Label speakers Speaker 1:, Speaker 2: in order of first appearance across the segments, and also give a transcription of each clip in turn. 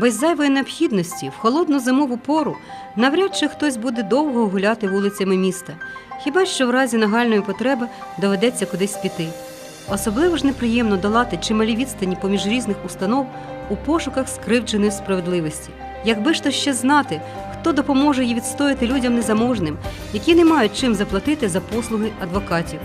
Speaker 1: Без зайвої необхідності в холодну зимову пору навряд чи хтось буде довго гуляти вулицями міста, хіба що в разі нагальної потреби доведеться кудись піти. Особливо ж неприємно долати чималі відстані поміж різних установ у пошуках скривдженої справедливості. Якби ж то ще знати, хто допоможе їй відстояти людям незаможним, які не мають чим заплатити за послуги адвокатів.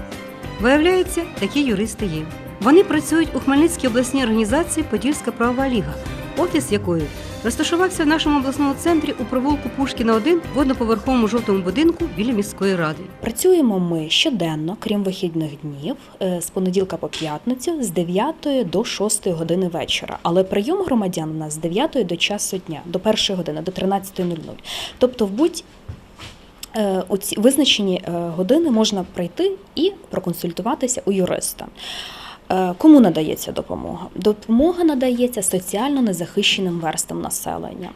Speaker 1: Виявляється, такі юристи є. Вони працюють у Хмельницькій обласній організації Подільська правова ліга, офіс якої розташувався в нашому обласному центрі у провулку Пушкіна 1 в одноповерховому жовтому будинку біля міської ради.
Speaker 2: Працюємо ми щоденно, крім вихідних днів, е, з понеділка по п'ятницю з 9 до 6 години вечора. Але прийом громадян у нас з 9 до часу дня, до 1 години, до 13.00. Тобто, в будь е, у ці визначені е, години можна прийти і проконсультуватися у юриста. Е, Кому надається допомога? Допомога надається соціально незахищеним верстам населення.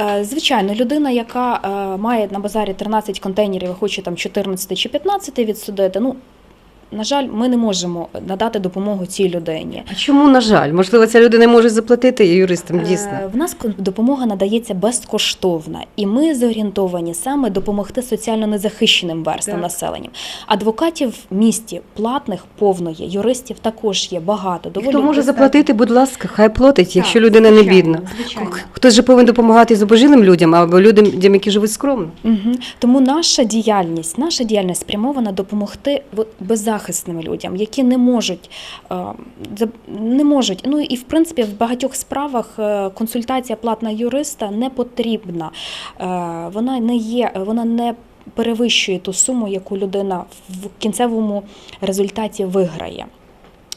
Speaker 2: Е, Звичайно, людина, яка е, має на базарі 13 контейнерів і хоче там 14 чи 15 відсудити, ну, на жаль, ми не можемо надати допомогу цій людині.
Speaker 1: А чому, на жаль, можливо, ця людина може заплатити юристам дійсно?
Speaker 2: Е, В нас допомога надається безкоштовна, і ми зорієнтовані саме допомогти соціально незахищеним верстам
Speaker 1: Так.
Speaker 2: населення. Адвокатів в місті платних повно є, юристів також є багато. Доволі
Speaker 1: Хто може
Speaker 2: достатньо.
Speaker 1: заплатити, будь ласка, хай платить, якщо
Speaker 2: Так,
Speaker 1: людина не бідна.
Speaker 2: звичайно.
Speaker 1: Хтось же повинен допомагати зубожилим людям або людям, які живуть скромно.
Speaker 2: Угу. Тому наша діяльність, наша діяльність спрямована допомогти от беззахисним людям, які не можуть, е, не можуть. Ну і в принципі в багатьох справах е, консультація платна юриста не потрібна. Е, Вона не є, вона не перевищує ту суму, яку людина в кінцевому результаті виграє.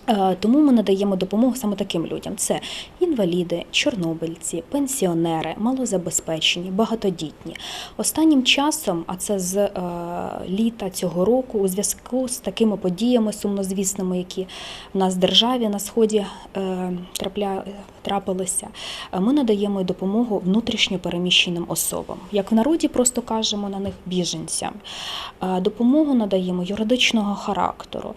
Speaker 2: Е, Тому ми надаємо допомогу саме таким людям: це інваліди, чорнобильці, пенсіонери, малозабезпечені, багатодітні. Останнім часом, а це з е, літа цього року, у зв'язку з такими подіями сумнозвісними, які в нас в державі на сході е, трапля, трапилися, е, ми надаємо допомогу внутрішньо переміщеним особам. Як в народі просто кажемо на них біженцям. Допомогу надаємо юридичного характеру.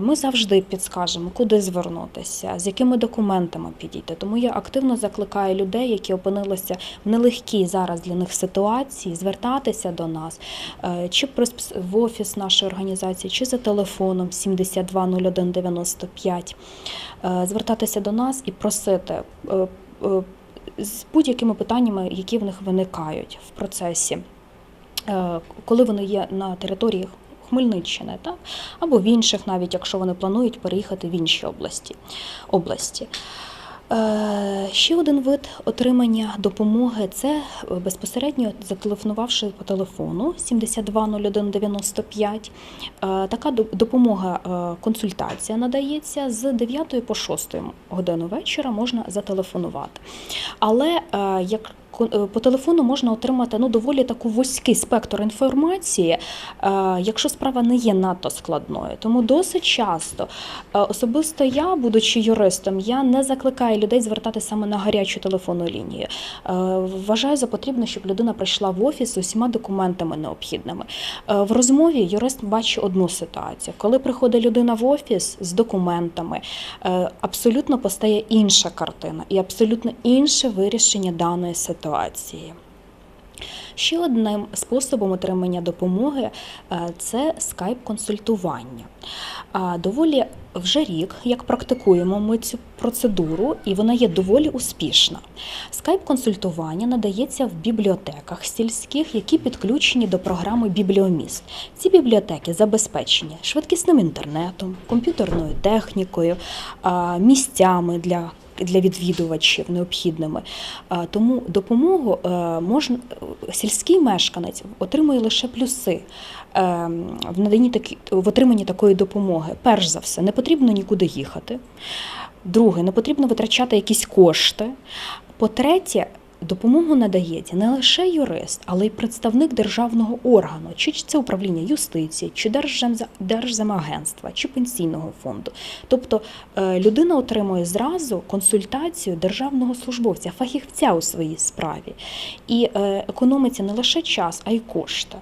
Speaker 2: Ми завжди підскажемо, куди звернутися, з якими документами підійти. Тому я активно закликаю людей, які опинилися в нелегкій зараз для них ситуації, звертатися до нас е, чи в офіс нашої організації, чи за телефоном 720195, е, звертатися до нас і просити. е, З будь-якими питаннями, які в них виникають в процесі, коли вони є на території Хмельниччини, так? або в інших, навіть якщо вони планують переїхати в інші області. області. Е, Ще один вид отримання допомоги це безпосередньо зателефонувавши по телефону 720195. Е, Така допомога, е, консультація надається з 9 по 6 годину вечора можна зателефонувати. Але як по телефону можна отримати ну, доволі таку вузький спектр інформації, е, якщо справа не є надто складною. Тому досить часто, е, особисто я, будучи юристом, я не закликаю людей звертати саме на гарячу телефонну лінію. Е, Вважаю за потрібне, щоб людина прийшла в офіс з усіма документами необхідними. Е, В розмові юрист бачить одну ситуацію. Коли приходить людина в офіс з документами, е, абсолютно постає інша картина і абсолютно інше вирішення даної ситуації. Ще одним способом отримання допомоги е, це скайп-консультування. Доволі вже рік, як практикуємо ми цю процедуру, і вона є доволі успішна. Скайп-консультування надається в бібліотеках сільських, які підключені до програми Бібліоміст. Ці бібліотеки забезпечені швидкісним інтернетом, комп'ютерною технікою, місцями для для відвідувачів необхідними. Тому допомогу е, можна сільський мешканець отримує лише плюси е, в наданні такі в отриманні такої допомоги. Перш за все, не потрібно нікуди їхати. Друге, не потрібно витрачати якісь кошти. По-третє, допомогу надається не лише юрист, але й представник державного органу, чи це управління юстиції, чи Держземагентства, чи пенсійного фонду. Тобто е, людина отримує зразу консультацію державного службовця, фахівця у своїй справі. І е, економиться не лише час, а й кошти.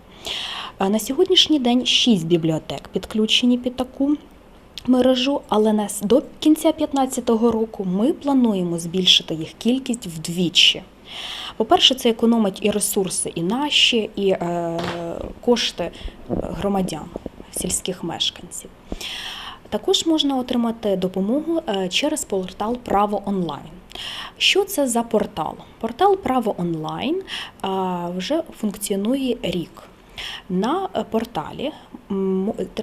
Speaker 2: На сьогоднішній день шість бібліотек підключені під таку мережу, але нас до кінця 2015 року ми плануємо збільшити їх кількість вдвічі. По-перше, це економить і ресурси, і наші, і е, кошти громадян, сільських мешканців. Також можна отримати допомогу е, через портал Право онлайн. Що це за портал? Портал Право онлайн е, вже функціонує рік. На е, порталі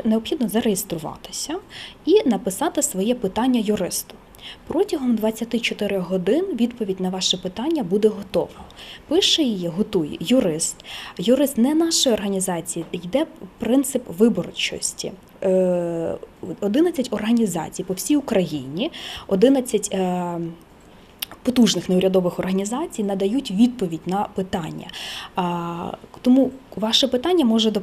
Speaker 2: необхідно зареєструватися і написати своє питання юристу. Протягом 24 годин відповідь на ваше питання буде готова. Пише її, готує юрист. Юрист не нашої організації, йде принцип виборчості. Е, 11 організацій по всій Україні, 11 е, потужних неурядових організацій надають відповідь на питання. Тому ваше питання може е,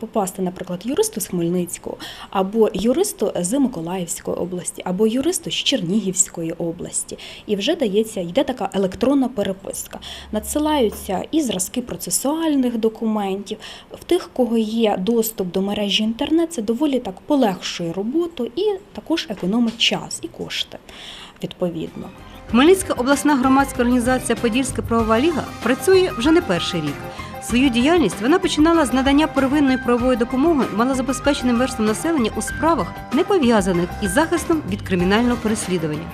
Speaker 2: попасти, наприклад, юристу з Хмельницького, або юристу з Миколаївської області, або юристу з Чернігівської області. І вже дається, йде така електронна переписка. Надсилаються і зразки процесуальних документів. В тих, кого є доступ до мережі інтернет, це доволі так полегшує роботу і також економить час і кошти відповідно.
Speaker 1: Хмельницька обласна громадська організація Подільська правова ліга працює вже не перший рік. Свою діяльність вона починала з надання первинної правової допомоги малозабезпеченим верствам населення у справах, не пов'язаних із захистом від кримінального переслідування.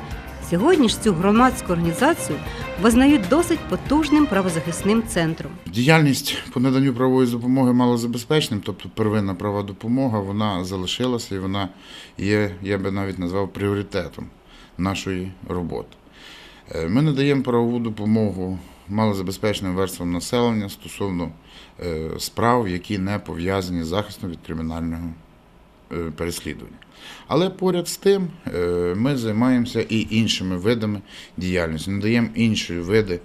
Speaker 1: Сьогодні ж цю громадську організацію визнають досить потужним правозахисним центром.
Speaker 3: Діяльність по наданню правової допомоги малозабезпечним, тобто первинна права допомога, вона залишилася і вона є, я би навіть назвав пріоритетом нашої роботи. Е, Ми надаємо правову допомогу малозабезпеченим верствам населення стосовно е, справ, які не пов'язані з захистом від кримінального е, переслідування. Але поряд з тим ми займаємося і іншими видами діяльності, надаємо інші види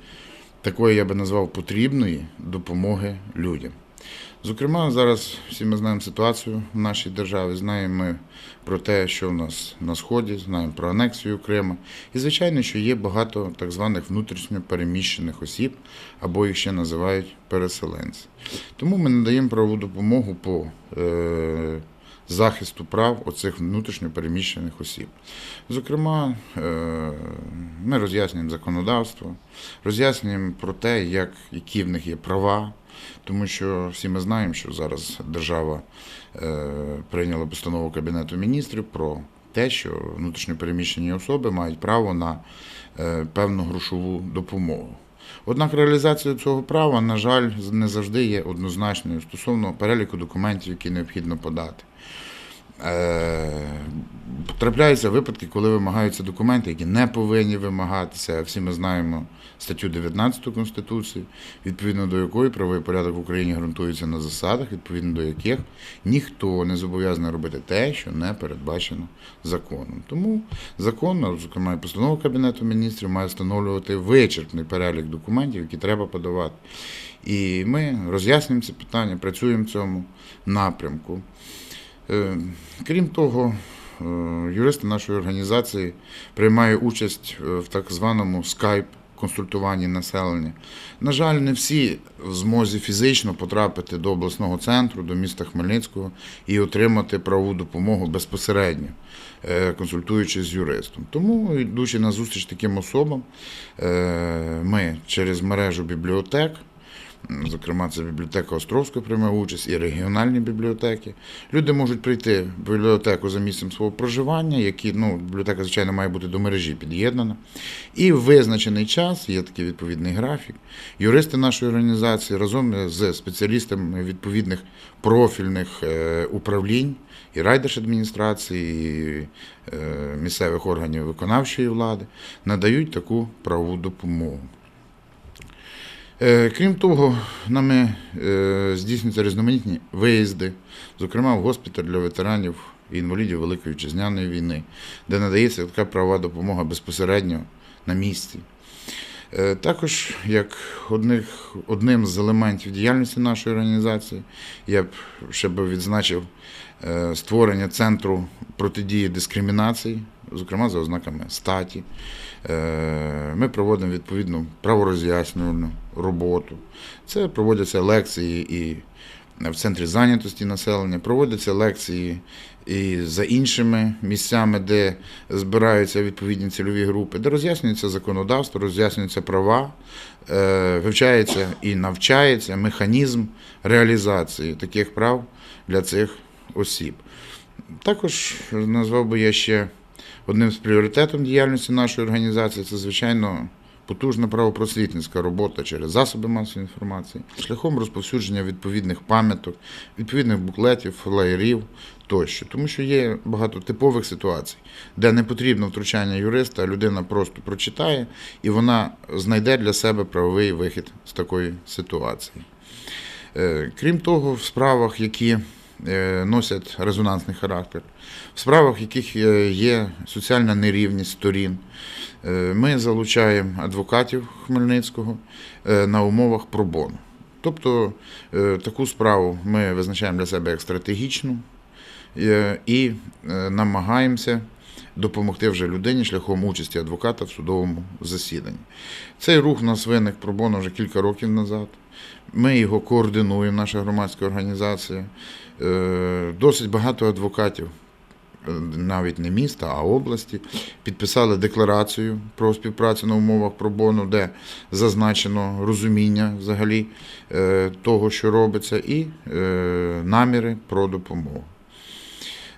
Speaker 3: такої, я би назвав, потрібної допомоги людям. Зокрема, зараз всі ми знаємо ситуацію в нашій державі, знаємо ми про те, що в нас на Сході, знаємо про анексію Криму. І, звичайно, що є багато так званих внутрішньо переміщених осіб, або їх ще називають переселенці. Тому ми надаємо правову допомогу по е, захисту прав оцих внутрішньо переміщених осіб. Зокрема, е, ми роз'яснюємо законодавство, роз'яснюємо про те, як, які в них є права, тому що всі ми знаємо, що зараз держава е, прийняла постанову Кабінету міністрів про те, що внутрішньо переміщені особи мають право на е, певну грошову допомогу. Однак реалізація цього права, на жаль, не завжди є однозначною стосовно переліку документів, які необхідно подати. Трапляються випадки, коли вимагаються документи, які не повинні вимагатися. Всі ми знаємо статтю 19 Конституції, відповідно до якої правовий порядок в Україні ґрунтується на засадах, відповідно до яких ніхто не зобов'язаний робити те, що не передбачено законом. Тому закон, зокрема і постанова Кабінету міністрів, має встановлювати вичерпний перелік документів, які треба подавати. І ми роз'яснюємо це питання, працюємо в цьому напрямку. Е, Крім того, юристи нашої організації приймають участь е, в так званому скайп консультуванні населення. На жаль, не всі в змозі фізично потрапити до обласного центру, до міста Хмельницького і отримати правову допомогу безпосередньо, е, консультуючись з юристом. Тому, йдучи на зустріч таким особам, е, ми через мережу бібліотек. Зокрема, це бібліотека Островської приймає участь і регіональні бібліотеки. Люди можуть прийти в бібліотеку за місцем свого проживання, які ну, бібліотека, звичайно, має бути до мережі під'єднана. І в визначений час є такий відповідний графік. Юристи нашої організації разом з спеціалістами відповідних профільних е, управлінь і райдержадміністрації, і е, місцевих органів виконавчої влади надають таку правову допомогу. Е, Крім того, нами е, здійснюються різноманітні виїзди, зокрема в госпіталь для ветеранів і інвалідів Великої Вітчизняної війни, де надається така правова допомога безпосередньо на місці. Е, Також, як одних, одним з елементів діяльності нашої організації, я б ще б відзначив створення центру протидії дискримінації, зокрема за ознаками статі. Е, Ми проводимо відповідну правороз'яснювальну роботу. Це проводяться лекції і в центрі зайнятості населення, проводяться лекції і за іншими місцями, де збираються відповідні цільові групи, де роз'яснюється законодавство, роз'яснюються права, е, вивчається і навчається механізм реалізації таких прав для цих осіб. Також назвав би я ще одним з пріоритетів діяльності нашої організації це, звичайно, потужна правопросвітницька робота через засоби масової інформації, шляхом розповсюдження відповідних пам'яток, відповідних буклетів, флаєрів тощо. Тому що є багато типових ситуацій, де не потрібно втручання юриста, а людина просто прочитає і вона знайде для себе правовий вихід з такої ситуації. Е, Крім того, в справах, які носять резонансний характер, в справах, в яких е, є соціальна нерівність сторін, е, ми залучаємо адвокатів Хмельницького е, на умовах пробону. Тобто е, таку справу ми визначаємо для себе як стратегічну е, і е, намагаємося допомогти вже людині шляхом участі адвоката в судовому засіданні. Цей рух у нас виник пробоно вже кілька років назад. Ми його координуємо, наша громадська організація. Е, Досить багато адвокатів, е, навіть не міста, а області, підписали декларацію про співпрацю на умовах пробону, де зазначено розуміння взагалі е, того, що робиться, і наміри про допомогу.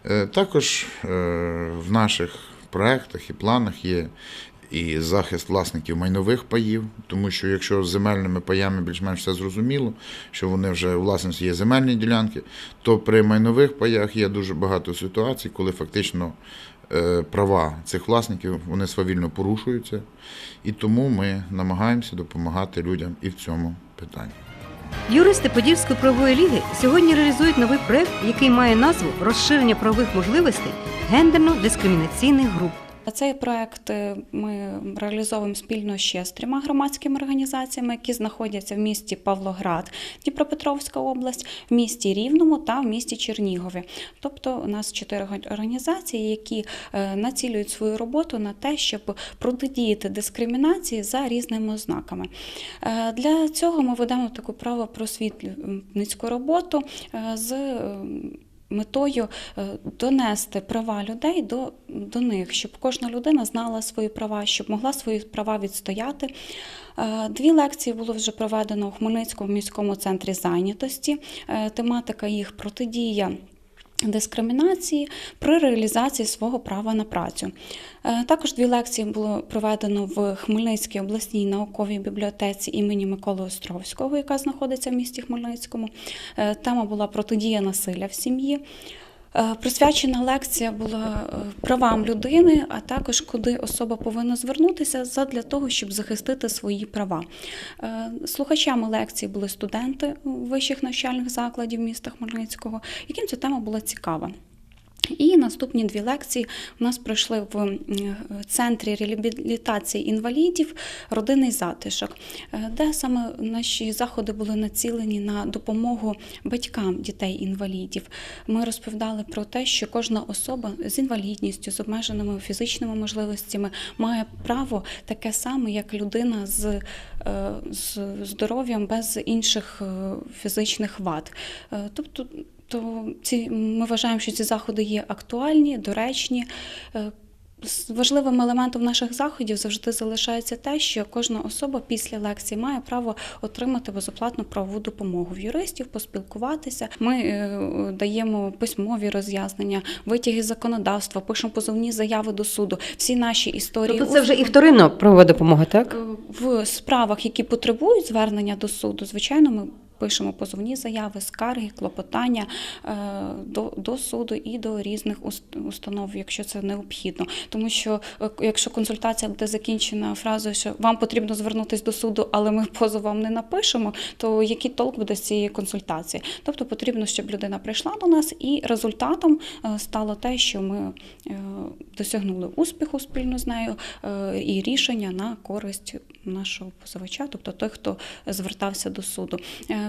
Speaker 3: Е, Також е, в наших проектах і планах є і захист власників майнових паїв, тому що якщо з земельними паями більш-менш все зрозуміло, що вони вже у власності є земельні ділянки, то при майнових паях є дуже багато ситуацій, коли фактично е, права цих власників вони свавільно порушуються, і тому ми намагаємося допомагати людям і в цьому питанні.
Speaker 1: Юристи Подільської правової ліги сьогодні реалізують новий проект, який має назву Розширення правових можливостей гендерно-дискримінаційних груп.
Speaker 4: Цей проект е, ми реалізовуємо спільно ще з трьома громадськими організаціями, які знаходяться в місті Павлоград, Дніпропетровська область, в місті Рівному та в місті Чернігові. Тобто у нас чотири організації, які е, націлюють свою роботу на те, щоб протидіяти дискримінації за різними ознаками. Е, Для цього ми ведемо таку правопросвітницьку роботу з метою е, донести права людей до, до них, щоб кожна людина знала свої права, щоб могла свої права відстояти. Е, Дві лекції було вже проведено у Хмельницькому міському центрі зайнятості. Е, Тематика їх протидія. Дискримінації при реалізації свого права на працю. Е, Також дві лекції було проведено в Хмельницькій обласній науковій бібліотеці імені Миколи Островського, яка знаходиться в місті Хмельницькому. Е, Тема була протидія насилля в сім'ї. Е, Присвячена лекція була е, правам людини, а також куди особа повинна звернутися задля того, щоб захистити свої права. Е, Слухачами лекції були студенти вищих навчальних закладів міста Хмельницького, яким ця тема була цікава. І наступні дві лекції у нас пройшли в центрі реабілітації інвалідів родинний затишок, е, де саме наші заходи були націлені на допомогу батькам дітей-інвалідів. Ми розповідали про те, що кожна особа з інвалідністю, з обмеженими фізичними можливостями має право таке саме, як людина з, е, з здоров'ям без інших е, фізичних вад. Тобто то ці ми вважаємо, що ці заходи є актуальні, доречні. Е, Важливим елементом наших заходів завжди залишається те, що кожна особа після лекції має право отримати безоплатну правову допомогу в юристів, поспілкуватися. Ми е, даємо письмові роз'яснення, витяги з законодавства, пишемо позовні заяви до суду. Всі наші історії
Speaker 5: Тобто це вже і вторинна правова допомога, так?
Speaker 4: Е, в справах, які потребують звернення до суду, звичайно, ми пишемо позовні заяви, скарги, клопотання е, до, до суду і до різних установ, якщо це необхідно. Тому що е, якщо консультація буде закінчена фразою, що вам потрібно звернутися до суду, але ми позов вам не напишемо, то який толк буде з цієї консультації? Тобто потрібно, щоб людина прийшла до нас, і результатом е, стало те, що ми досягнули успіху спільно з нею і рішення на користь нашого позивача, тобто той, хто звертався до суду.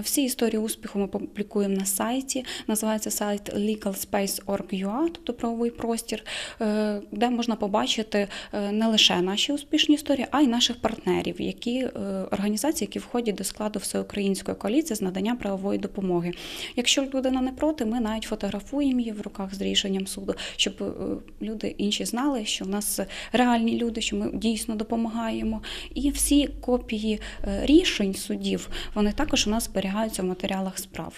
Speaker 4: Всі історії успіху ми публікуємо на сайті. Називається сайт legalspace.org.ua, тобто правовий простір, е, де можна побачити е, не лише наші успішні історії, а й наших партнерів, які е, організації, які входять до складу всеукраїнської коаліції з надання правової допомоги. Якщо людина не проти, ми навіть фотографуємо її в руках з рішенням суду, щоб люди інші знали, що в нас реальні люди, що ми дійсно допомагаємо. І всі копії рішень судів вони також у нас зберігаються в матеріалах справ.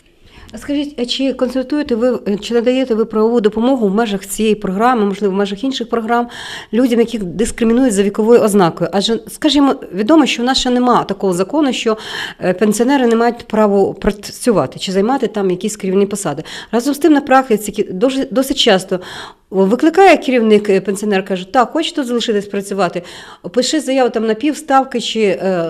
Speaker 1: Скажіть, чи консультуєте ви, чи надаєте ви правову допомогу в межах цієї програми, можливо, в межах інших програм, людям, яких дискримінують за віковою ознакою? Адже, скажімо, відомо, що в нас ще немає такого закону, що е, пенсіонери не мають права працювати чи займати там якісь керівні посади. Разом з тим, на практиці досить часто викликає керівник е, пенсіонер, каже, так, хочеш тут залишитись працювати, пиши заяву там на півставки чи е,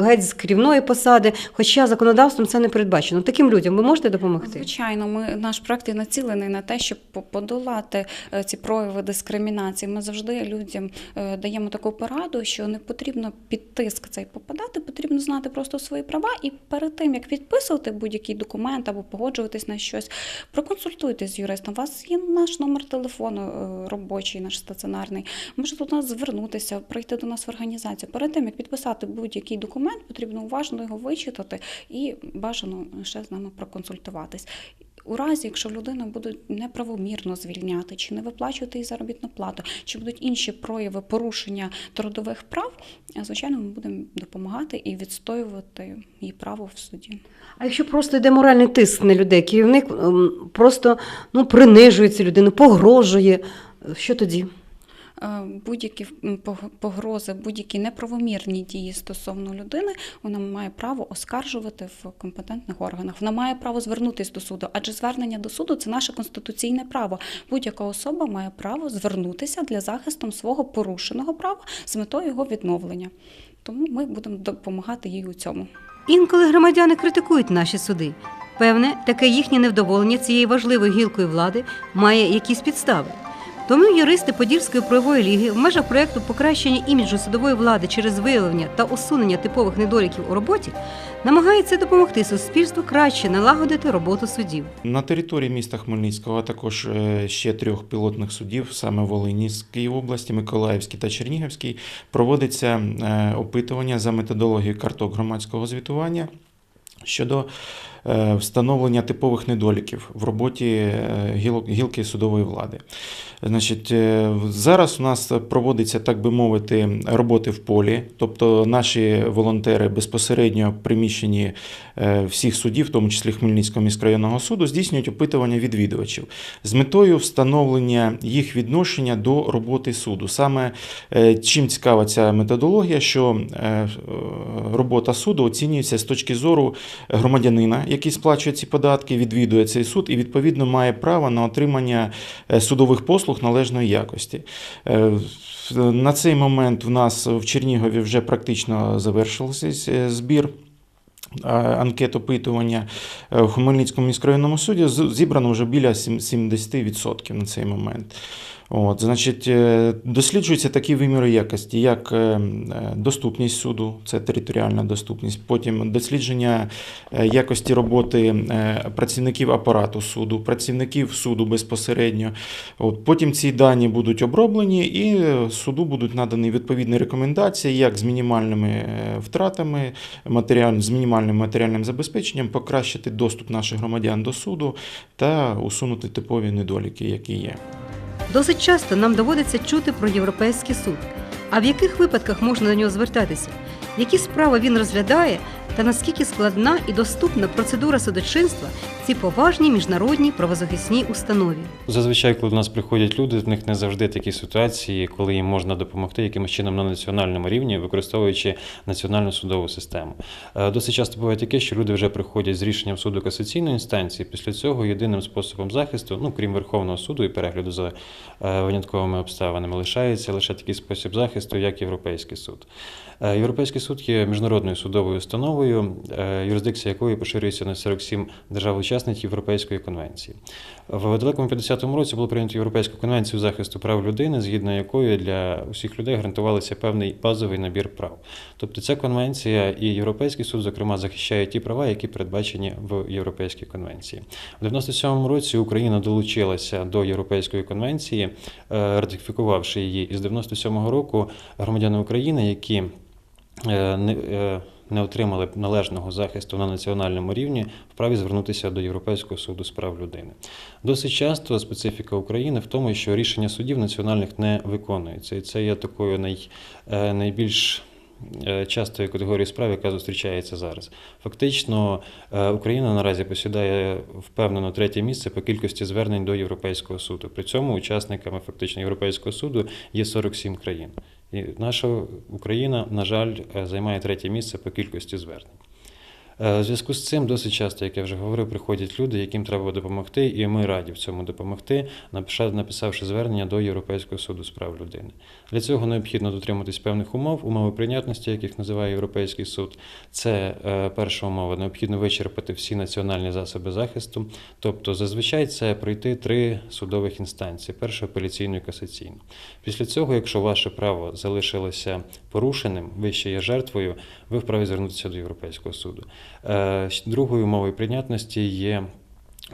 Speaker 1: геть з керівної посади, хоча законодавством це не передбачено. Таким людям ви можете допомогти?
Speaker 4: Звичайно, ми наш проект націлений на те, щоб по- подолати е, ці прояви дискримінації. Ми завжди людям е, даємо таку пораду, що не потрібно під тиск цей попадати, потрібно знати просто свої права і перед тим як підписувати будь-який документ або погоджуватись на щось, проконсультуйтесь з юристом. У вас є наш номер телефону е, робочий, наш стаціонарний. може до нас звернутися, прийти до нас в організацію. Перед тим як підписати будь-який документ, потрібно уважно його вичитати і бажано ще з нами проконсультуватись. У разі, якщо людину будуть неправомірно звільняти, чи не виплачувати їй заробітну плату, чи будуть інші прояви порушення трудових прав, е, звичайно, ми будемо допомагати і відстоювати її право в суді.
Speaker 1: А якщо просто йде моральний тиск на людей, керівник ем, просто ну, принижується людину, погрожує, що тоді?
Speaker 4: Е, Будь-які пог- погрози, будь-які неправомірні дії стосовно людини, вона має право оскаржувати в компетентних органах. Вона має право звернутися до суду, адже звернення до суду це наше конституційне право. Будь-яка особа має право звернутися для захисту свого порушеного права з метою його відновлення. Тому ми будемо допомагати їй у цьому.
Speaker 1: Інколи громадяни критикують наші суди. Певне, таке їхнє невдоволення цією важливою гілкою влади має якісь підстави. Тому юристи Подільської правової ліги в межах проєкту покращення іміджу судової влади через виявлення та усунення типових недоліків у роботі намагаються допомогти суспільству краще налагодити роботу судів.
Speaker 6: На території міста Хмельницького, а також е, ще трьох пілотних судів, саме в Волинській області, Миколаївській та Чернігівській, проводиться е, опитування за методологією карток громадського звітування щодо встановлення типових недоліків в роботі е, гілки судової влади. Значить, е, зараз у нас проводиться, так би мовити, роботи в полі, тобто наші волонтери безпосередньо приміщені е, всіх судів, в тому числі Хмельницького міськрайонного суду, здійснюють опитування відвідувачів з метою встановлення їх відношення до роботи суду. Саме е, чим цікава ця методологія, що е, е, робота суду оцінюється з точки зору громадянина, який сплачує ці податки, відвідує цей суд і відповідно має право на отримання е, судових послуг належної якості. Е, На цей момент в нас в Чернігові вже практично завершився е, збір. Анкет опитування в Хмельницькому міськрайонному суді зібрано вже біля сім- 70% на цей момент. От, значить, е, досліджуються такі виміри якості, як е, е, доступність суду, це територіальна доступність, потім дослідження якості роботи працівників апарату суду, працівників суду безпосередньо. От, потім ці дані будуть оброблені і суду будуть надані відповідні рекомендації, як з мінімальними втратами, матеріаль, з мінімальним матеріальним забезпеченням покращити доступ наших громадян до суду та усунути типові недоліки, які є.
Speaker 1: Досить часто нам доводиться чути про Європейський суд. А в яких випадках можна до нього звертатися? Які справи він розглядає та наскільки складна і доступна процедура судочинства цій поважній міжнародній правозахисній установі?
Speaker 7: Зазвичай, коли до нас приходять люди, в них не завжди такі ситуації, коли їм можна допомогти якимось чином на національному рівні, використовуючи національну судову систему. Е, Досить часто буває таке, що люди вже приходять з рішенням суду касаційної інстанції. Після цього єдиним способом захисту, ну крім Верховного суду і перегляду за е, винятковими обставинами, лишається лише такий спосіб захисту, як Європейський суд. Е, Європейський суд суд є міжнародною судовою установою, е, юрисдикція якої поширюється на 47 держав-учасників Європейської конвенції. В далекому 50-му році було прийнято Європейську конвенцію захисту прав людини, згідно якої для усіх людей гарантувалися певний базовий набір прав. Тобто ця конвенція і Європейський суд, зокрема, захищає ті права, які передбачені в Європейській конвенції. У 97-му році Україна долучилася до Європейської конвенції, е, ратифікувавши її. І з 97-го року громадяни України, які е, не, е, не отримали належного захисту на національному рівні, вправі звернутися до Європейського суду з прав людини. Досить часто специфіка України в тому, що рішення судів національних не виконуються, і це є такою най, е, найбільш частою категорією справ, яка зустрічається зараз. Фактично, Україна наразі посідає впевнено третє місце по кількості звернень до Європейського суду. При цьому учасниками фактично Європейського суду є 47 країн. І наша Україна, на жаль, е, займає третє місце по кількості звернень. Е, У зв'язку з цим досить часто, як я вже говорив, приходять люди, яким треба допомогти, і ми раді в цьому допомогти, написавши звернення до Європейського суду з прав людини. Для цього необхідно дотриматись певних умов, умови прийнятності, яких називає Європейський суд. Це е, перша умова. Необхідно вичерпати всі національні засоби захисту. Тобто, зазвичай це пройти три судових інстанції: першу апеляційну і касаційну. Після цього, якщо ваше право залишилося порушеним, ви ще є жертвою, ви вправі звернутися до Європейського суду. Е, Другою умовою прийнятності є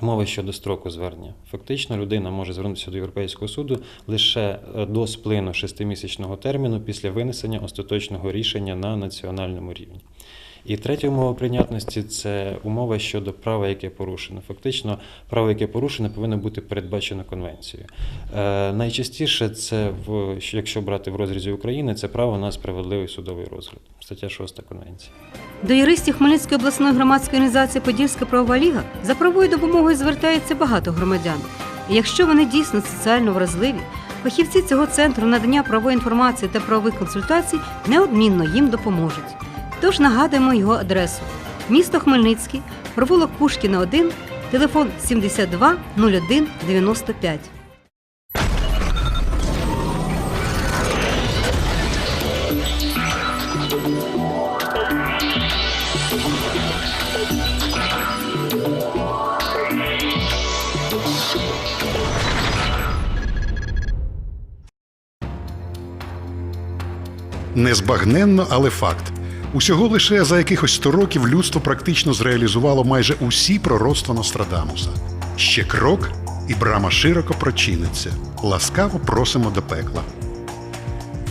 Speaker 7: умови щодо строку звернення. Фактично, людина може звернутися до Європейського суду лише е, до сплину шестимісячного терміну після винесення остаточного рішення на національному рівні. І третя умова прийнятності це умова щодо права, яке порушено. Фактично, право, яке порушено, повинно бути передбачено конвенцією. Е, найчастіше це в якщо брати в розрізі України, це право на справедливий судовий розгляд. Стаття 6 конвенції.
Speaker 1: До юристів Хмельницької обласної громадської організації Подільська правова ліга за правовою допомогою звертається багато громадян. Якщо вони дійсно соціально вразливі, фахівці цього центру надання правової інформації та правових консультацій неодмінно їм допоможуть. Тож нагадуємо його адресу: місто Хмельницький, провулок Пушкіна 1, телефон 72 01 95.
Speaker 8: Незбагненно, але факт. Усього лише за якихось 100 років людство практично зреалізувало майже усі пророцтва Нострадамуса. Ще крок, і брама широко прочиниться. Ласкаво просимо до пекла.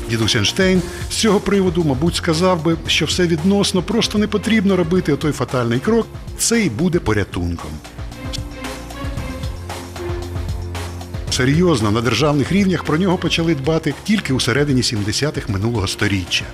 Speaker 8: Дідусь Ейнштейн з цього приводу, мабуть, сказав би, що все відносно, просто не потрібно робити отой фатальний крок, це і буде порятунком. Серйозно на державних рівнях про нього почали дбати тільки у середині 70-х минулого століття.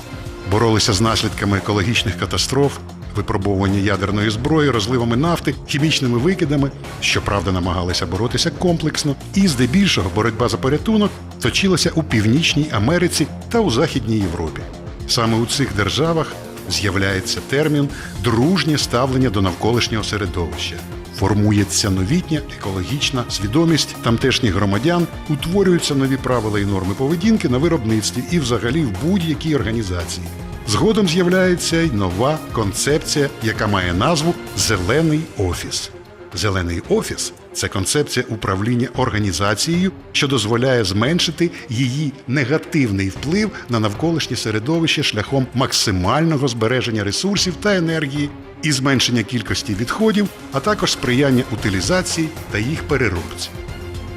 Speaker 8: Боролися з наслідками екологічних катастроф, випробовування ядерної зброї, розливами нафти, хімічними викидами, щоправда, намагалися боротися комплексно, і здебільшого боротьба за порятунок точилася у Північній Америці та у Західній Європі. Саме у цих державах з'являється термін дружнє ставлення до навколишнього середовища. Формується новітня екологічна свідомість тамтешніх громадян, утворюються нові правила і норми поведінки на виробництві і взагалі в будь-якій організації. Згодом з'являється й нова концепція, яка має назву Зелений офіс. Зелений офіс це концепція управління організацією, що дозволяє зменшити її негативний вплив на навколишнє середовище шляхом максимального збереження ресурсів та енергії і зменшення кількості відходів, а також сприяння утилізації та їх переробці.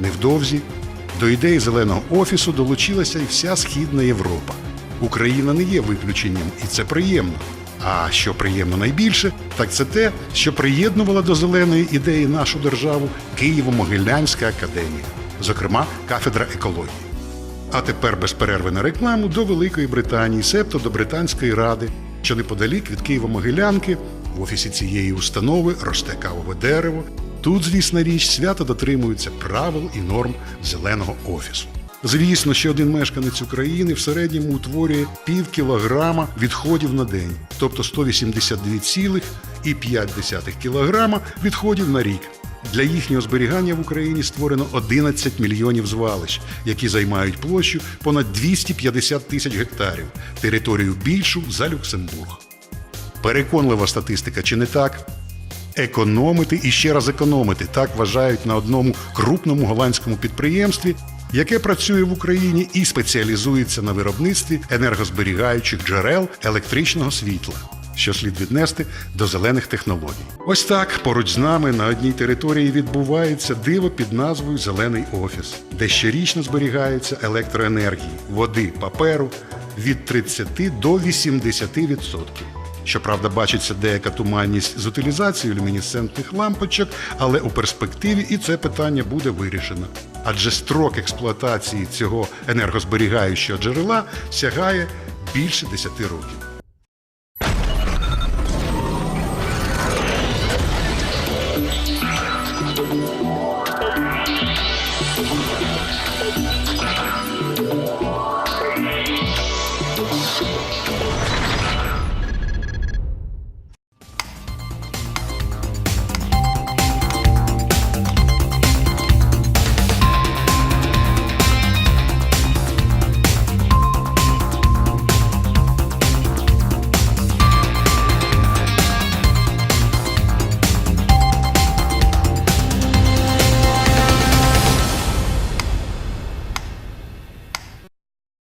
Speaker 8: Невдовзі до ідеї зеленого офісу долучилася і вся Східна Європа. Україна не є виключенням, і це приємно. А що приємно найбільше, так це те, що приєднувала до зеленої ідеї нашу державу Києво-Могилянська академія, зокрема кафедра екології. А тепер без перерви на рекламу до Великої Британії, себто до Британської ради, що неподалік від Києво-Могилянки, в офісі цієї установи росте кавове дерево. Тут, звісна річ, свято дотримуються правил і норм зеленого офісу. Звісно, що один мешканець України в середньому утворює пів кілограма відходів на день, тобто 182,5 кілограма відходів на рік. Для їхнього зберігання в Україні створено 11 мільйонів звалищ, які займають площу понад 250 тисяч гектарів, територію більшу за Люксембург. Переконлива статистика, чи не так? Економити і ще раз економити так вважають на одному крупному голландському підприємстві, яке працює в Україні і спеціалізується на виробництві енергозберігаючих джерел електричного світла, що слід віднести до зелених технологій. Ось так поруч з нами на одній території відбувається диво під назвою Зелений офіс, де щорічно зберігається електроенергії, води, паперу від 30 до 80%. Щоправда, бачиться деяка туманність з утилізацією люмінесцентних лампочок, але у перспективі і це питання буде вирішено. Адже строк експлуатації цього енергозберігаючого джерела сягає більше 10 років.